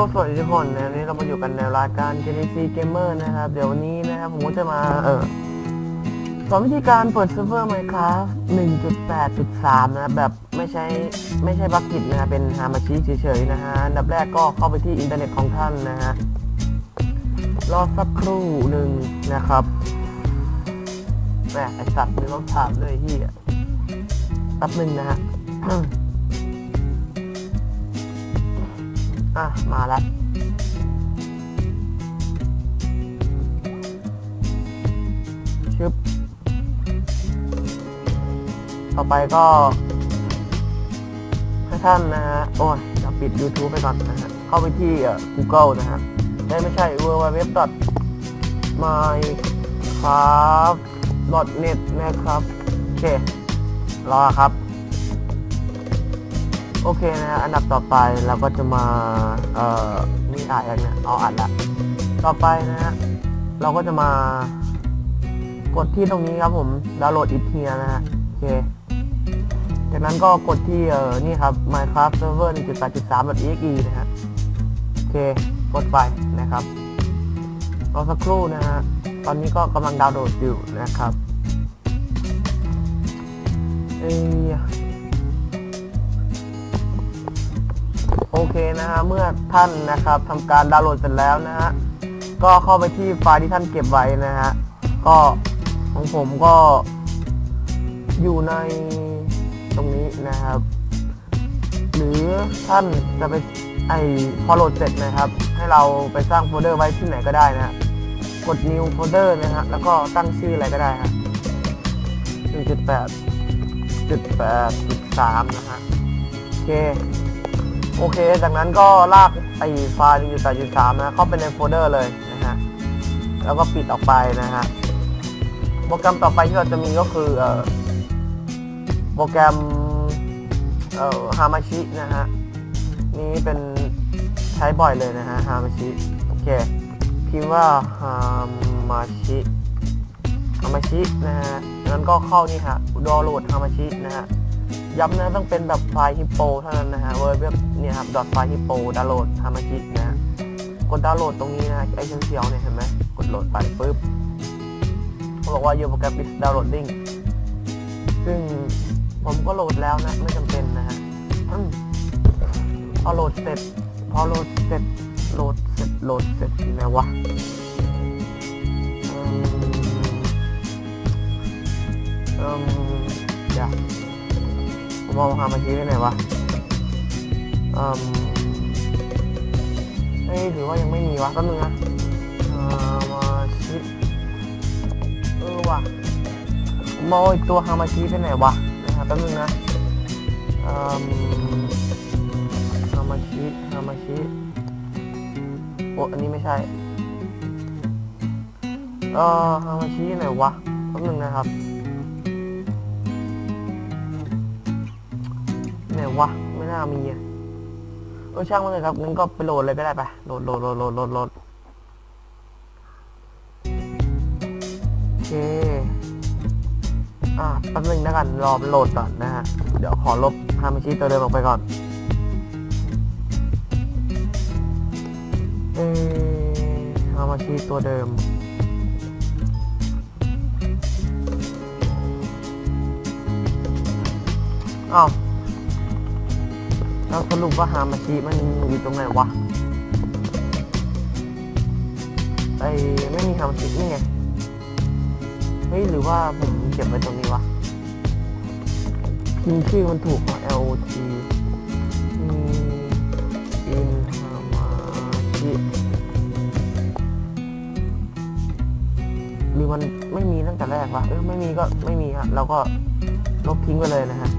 สวัสดีทุกคนนะวันนี้เรามาอยู่กันในรายการ JDC Gamer นะครับ เดี๋ยววันนี้นะครับผมก็จะมาเออสอนวิธีการเปิดเซิร์ฟเวอร์ Minecraft 1.8.3 นะครับแบบไม่ใช่ไม่ใช่บักกิตนะฮะเป็นฮามาชิเฉยๆนะฮะอันดับแรกก็เข้าไปที่อินเทอร์เน็ตของท่านนะฮะรอสักครู่หนึ่งนะครับแหมไอสัตว์ไม่ต้องถามเลยที่แป๊บหนึ่งนะฮะ อะ มาแล้วชึบ ต่อไปก็ ให้ท่านนะฮะ โอ้ยเดี๋ยวปิด YouTube ไปก่อนนะฮะ เข้าไปที่ Google นะฮะได้ไม่ใช่ www.minecraft.net นะครับ โอเค รอครับ โอเคนะฮะอันดับต่อไปเราก็จะมาเอ่อนี่อ่านยังเนี่ยเอาอ่านละต่อไปนะฮะเราก็จะมากดที่ตรงนี้ครับผมดาวน์โหลดอิทเทียนะฮะโอเค จากนั้นก็กดที่เอ่อนี่ครับ Minecraft Server 1.8.3.exe นะฮะโอเคกดไปนะครับรอสักครู่นะฮะตอนนี้ก็กำลังดาวน์โหลดอยู่นะครับเอ้ย โอเคนะฮะเมื่อท่านนะครับทำการดาวน์โหลดเสร็จแล้วนะฮะก็เข้าไปที่ไฟล์ที่ท่านเก็บไว้นะฮะก็ของผมก็อยู่ในตรงนี้นะครับ หรือท่านจะไปไอพอโหลดเสร็จนะครับ ให้เราไปสร้างโฟลเดอร์ไว้ที่ไหนก็ได้นะฮะกด new folder นะฮะแล้วก็ตั้งชื่ออะไรก็ได้ฮะ1.8 1.8.3นะฮะโอเค โอเค จากนั้นก็ลากไอไฟล์1.8.3นะเข้าไปในโฟลเดอร์เลยนะฮะ แล้วก็ปิดออกไปนะฮะ โปรแกรมต่อไปที่เราจะมีก็คือเอ่อโปรแกรมเอ่อฮามาชินะฮะ นี่เป็นใช้บ่อยเลยนะฮะฮามาชิ โอเค พิมพ์ว่าฮามาชิฮามาชินะฮะ นั้นก็เข้านี่ฮะดาวน์โหลดฮามาชินะฮะ ย้ำนะต้องเป็นแบบไฟล์ฮิปโปเท่านั้นนะฮะเวอร์แบเนี่ยครับดอทไฟล์ฮิปโปดาวน์โหลดฮามาชินะกดดาวน์โหลดตรงนี้นะฮะไอ้เขียวเนี่ยเห็นไหมกดโหลดไปปุ๊บเขาบอกว่า your program is downloading ซึ่งผมก็โหลดแล้วนะ ไม่จำเป็นนะฮะพอโหลดเสร็จ พอโหลดเสร็จโหลดเสร็จโหลดเสร็จอยู่ไหนวะอืมอืมเดี๋ยว ผมมองหามาชี้ได้ไหนวะอืมเฮ้ยถือว่ายังไม่มีวะแป๊บนึงนะอ่ามาชีเออว่ะผมมองไอ้ตัวฮามาชิไปไหนวะนะครับแป๊บนึงนะอืมฮามาชิฮามาชิโอ้อันนี้ไม่ใช่เออฮามาชิไหนวะแป๊บนึงนะครับ วะ ไม่น่ามีอะเออช่างมันเลยครับงั้นก็ไปโหลดเลยก็ได้ไปโหลดโหลดโหลดโหลดโหลดโหลดโอเค อะแป๊บนึงนะกันรอมันโหลดก่อนนะฮะ เดี๋ยวขอลบฮามาชิตัวเดิมออกไปก่อน เออฮามาชิตัวเดิมอ้าว แล้วสรุปว่าฮามาชิมันอยู่ตรงไหนวะไอไม่มีฮามาชินี่ไงเฮ้ยหรือว่าผมเก็บไว้ตรงนี้วะพิมพ์ชื่อมันถูกเหรอ L O T อินฮามาชิหรือมันไม่มีตั้งแต่แรกวะเออไม่มีก็ไม่มีฮะเราก็ลบทิ้งไปเลยนะฮะ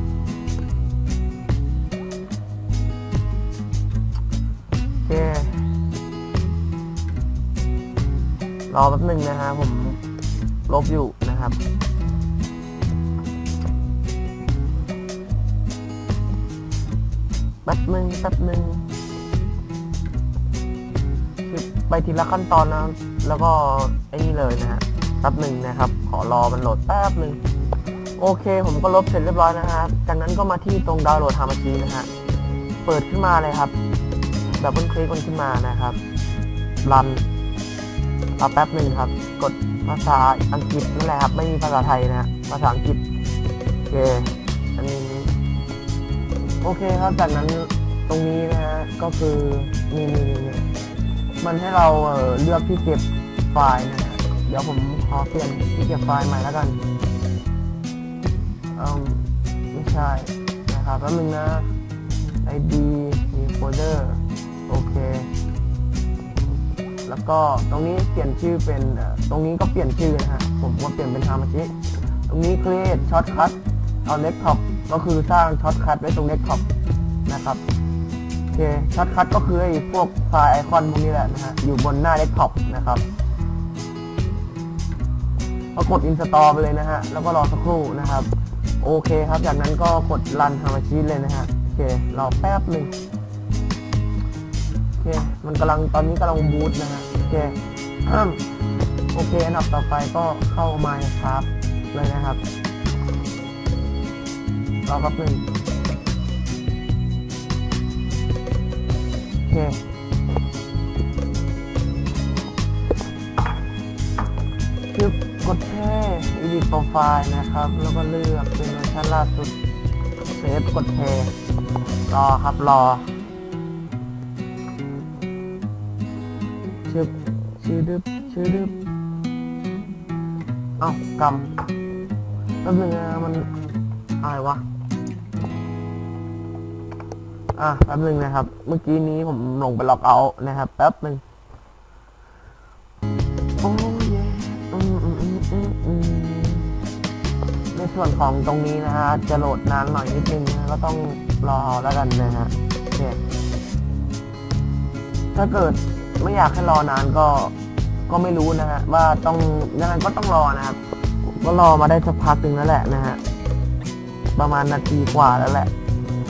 เครอแป๊บหนึ่งนะฮะผมลบอยู่นะครับแป๊บหนึ่งแป๊บหนึ่งไปทีละขั้นตอนนะ แล้วก็ไอ้นี่เลยนะฮะแป๊บหนึ่งนะครับ ขอรอมันโหลดแป๊บหนึ่งโอเค ผมก็ลบเสร็จเรียบร้อยนะฮะจากนั้นก็มาที่ตรงดาวน์โหลดฮามาจีนะฮะ เปิดขึ้นมาเลยครับ ดับเบิลคลิกมันขึ้นมานะครับรันรอแป๊บหนึ่งครับ กดภาษาอังกฤษนั่นแหละครับ ไม่มีภาษาไทยนะฮะภาษาอังกฤษโอเคอันนี้โอเคครับจากนั้นตรงนี้นะฮะก็คือนี่นี่นี่มันให้เราเเลือกที่เก็บไฟล์นะฮะเดี๋ยวผมขอเปลี่ยนที่เก็บไฟล์ใหม่แล้วกันเออไม่ใช่นะครับแป๊บนึงนะ id มีโฟลเดอร์ โอเค แล้วก็ตรงนี้เปลี่ยนชื่อเป็นตรงนี้ก็เปลี่ยนชื่อนะฮะ ผมว่าเปลี่ยนเป็นฮามาชิตรงนี้ create shortcut เอา desktop ก็คือสร้าง shortcut ไว้ตรง desktop นะครับโอเค shortcut ก็คือไอ้พวกไฟล์ไอคอนพวกนี้แหละนะฮะ อยู่บนหน้า desktop นะครับก็กด install ไปเลยนะฮะ แล้วก็รอสักครู่นะครับ โอเคครับ จากนั้นก็กด run ฮามาชิเลยนะฮะ โอเค รอแป๊บหนึ่ง โอเคมันกำลังตอนนี้กำลังบูตนะฮะโอเคโอเค อันดับต่อไปก็เข้ามาครับเลยนะครับรอแป๊บหนึ่งโอเคคือกดแค่ edit profile นะครับ แล้วก็เลือกเป็นเวอร์ชันล่าสุดเซฟกดแชร์รอครับรอ ชึบชื่อดึบชื่อดึบเอ้ากำแป๊บนึงนะมันอะไรวะ อะแป๊บหนึ่งนะครับ เมื่อกี้นี้ผมลงไปล็อกเอาท์นะครับ แป๊บหนึ่งโอ้ยอืมอืมอืมอืมอืมในส่วนของตรงนี้นะฮะ จะโหลดนานหน่อยนิดนึงนะก็ต้องรอแล้วกันนะฮะโอเคถ้าเกิด ไม่อยากให้รอนานก็ก็ไม่รู้นะฮะว่าต้องยังไงก็ต้องรอนะครับ ก็รอมาได้สักพักหนึ่งแล้วแหละนะฮะประมาณนาทีกว่าแล้วแหละ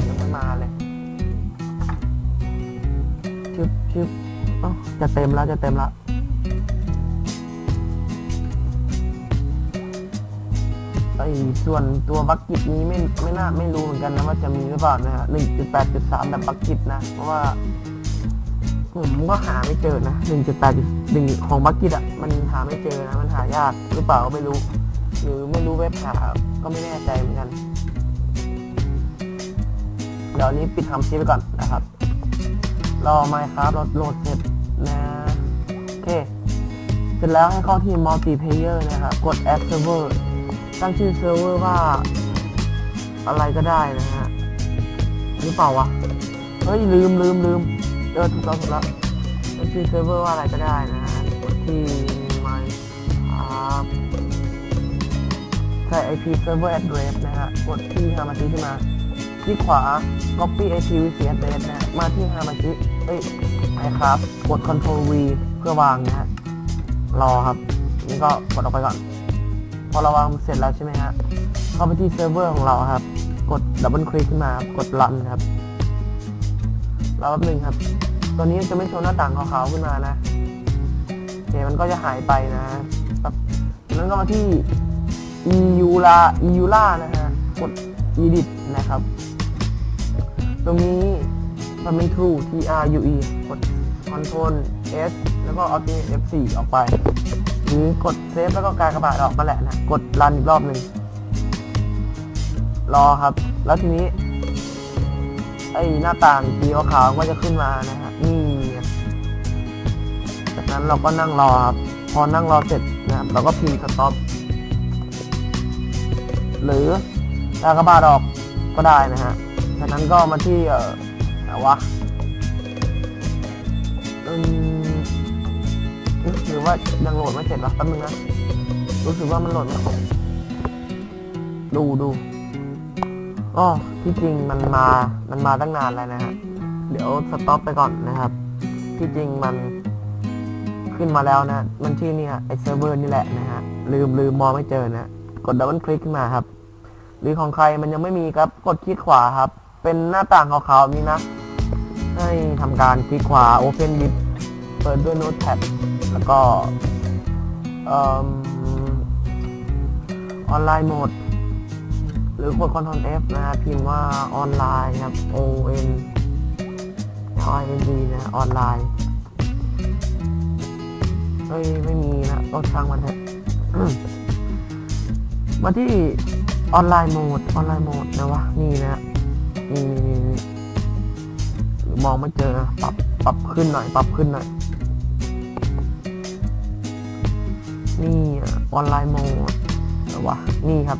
ยังไม่มาเลยชึบชึบจะเต็มแล้วจะเต็มแล้วไอส่วนตัวบักกิตนี้ไม่ไม่น่าไม่รู้เหมือนกันนะว่าจะมีหรือเปล่านะฮะหนึ่งจุดแปดจุดสามแบบบักกิตนะ เพราะว่า ผมก็หาไม่เจอนะหนึ่งจุดแปดหนึ่งของบักกิตอะ มันหาไม่เจอนะ มันหายากหรือเปล่าก็ไม่รู้ หรือไม่รู้เว็บหาก็ไม่แน่ใจเหมือนกัน เดี๋ยวนี้ปิดทำชีไปก่อนนะครับ รอไมครับเราโหลดเสร็จนะโอเค เสร็จแล้วให้เข้าที่ multiplayer นะครับ กด add server ตั้งชื่อเซิร์ฟเวอร์ว่า อะไรก็ได้นะฮะหรือเปล่าวะ เฮ้ย ลืมลืมลืม เออถูกแล้วถูกแล้วก็ชื่อเซิร์ฟเวอร์ว่าอะไรก็ได้นะกดที่ my ครับใส่ IP server address นะฮะ กดที่ฮามาชิขึ้นมาคลิกขวา copy IPv4 address นะมาที่ฮามาชิเอ้ยไอครับ กด control V เพื่อวางนะฮะ รอครับ นี่ก็กดออกไปก่อน พอเราวางเสร็จแล้วใช่ไหมฮะ เข้าไปที่เซิร์ฟเวอร์ของเราครับ กดดับเบิลคลิกขึ้นมาครับกด run ครับ รอแป๊บหนึงครับ ตัวนี้จะไม่โชว์หน้าต่างขาวๆขึ้นมานะโอเคมันก็จะหายไปนะครับแล้วก็มาที่ eula eula นะฮะ กด edit นะครับ ตรงนี้มันเป็น true t r u e กด control s แล้วก็ alt f4 ออกไป หรือกดเซฟแล้วก็การกระบาดออกมาแหละนะ กดรันอีกรอบหนึ่ง รอครับ แล้วทีนี้ ไอ้หน้าต่างสีขาวก็จะขึ้นมานะฮะนี่จากนั้นเราก็นั่งรอครับพอนั่งรอเสร็จนะครับเราก็พิมพ์สต็อปหรือลากระบาดออกก็ได้นะฮะจากนั้นก็มาที่เอ่อไหนวะอืมหรือว่ายังโหลดไม่เสร็จวะแป๊บนึงนะรู้สึกว่ามันโหลดไม่ครบดูดู อ๋อที่จริงมันมามันมาตั้งนานแล้วนะฮะเดี๋ยวสต็อปไปก่อนนะครับ ที่จริงมันขึ้นมาแล้วนะ มันชื่อเนี่ยไอเซิร์ฟเวอร์นี่แหละนะฮะลืมลืมมองไม่เจอนะกดดับเบิลคลิกขึ้นมาครับ หรือของใครมันยังไม่มีครับกดคลิกขวาครับ เป็นหน้าต่างขาวๆนี้นะ ให้ทำการคลิกขวา Open with เปิดด้วย Notepad แล้วก็ออนไลน์โหมด หรือกด Ctrl F นะฮะพิมพ์ว่าออนไลน์ครับ O N ทอยเอ็นะออนไลน์เฮ้ยไม่มีนะก็ช่างมันเถอะมาที่ออนไลน์โหมดออนไลน์โหมดนะวะนี่นะนี่นี่มองไม่เจอปรับปรับขึ้นหน่อย ปรับขึ้นหน่อยนี่ออนไลน์โหมดนะวะนี่ครับ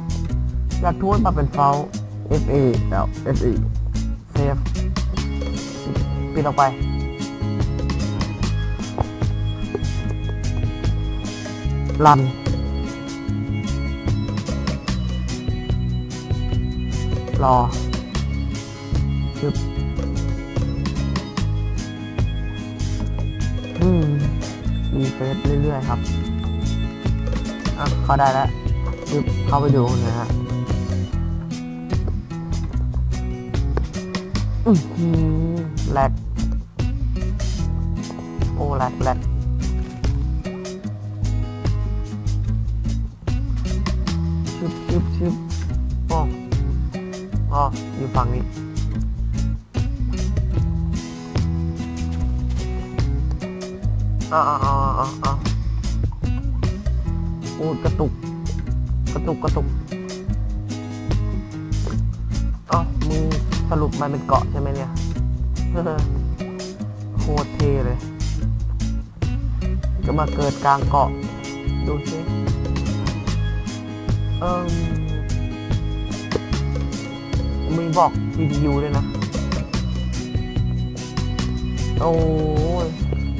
อยากทวนมาเป็นเฟล FA แล้ว FE เซฟปิดออกไป รัน รอชึบอืมรีเฟซเรื่อยๆครับ อะ เข้าได้แล้วชึบเข้าไปดูนะฮะ อือหือแลกโอ้แลกแลกชึบชึบชึบโอ้อ๋ออยู่ฝั่งนี้อ๋ออ๋ออ๋ออ๋ออ๋อโอ้กระตุก กระตุก กระตุก เอ้ามึง สรุปมันเป็นเกาะใช่ไหมเนี่ยโคตรเท่เลย ก็มาเกิดกลางเกาะ ดูสิเอิมมีบอก CPU ด้วยนะ โอ้ย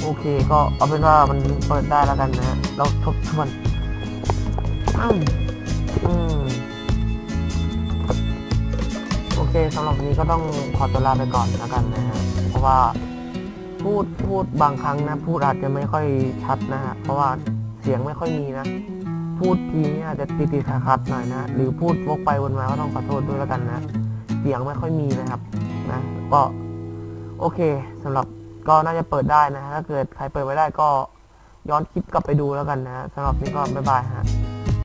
โอเค ก็เอาเป็นว่ามันเปิดได้แล้วกันนะฮะเราทบทวนอืมอืม เคสำหรับวันนี้ก็ต้องขอตัวลาไปก่อนแล้วกันนะฮะเพราะว่าพูดพูดบางครั้งนะ พูดอาจจะไม่ค่อยชัดนะฮะเพราะว่าเสียงไม่ค่อยมีนะ พูดทีนี้อาจจะติดติดขัดหน่อยนะหรือพูดวกไปวนมาก็ต้องขอโทษด้วยแล้วกันนะ เสียงไม่ค่อยมีนะครับนะก็โอเคสำหรับก็น่าจะเปิดได้นะถ้าเกิดใครเปิดไม่ได้ก็ย้อนคลิปกลับไปดูแล้วกันนะฮะสำหรับนี้ก็บ๊ายบายฮะ